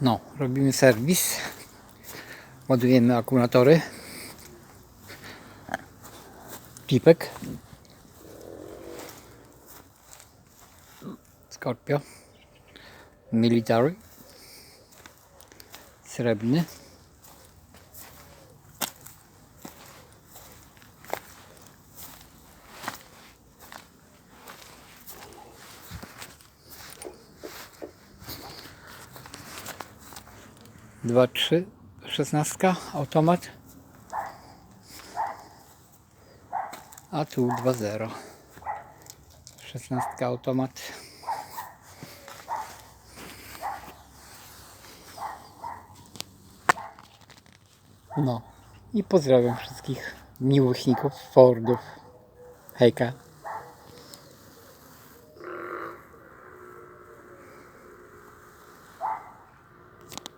No, robimy serwis. Ładujemy akumulatory. Pipek. Scorpio. Military. Srebrny. Dwa, trzy, szesnastka, automat. A tu dwa zero. Szesnastka, automat. No i pozdrawiam wszystkich miłośników Fordów. Hejka.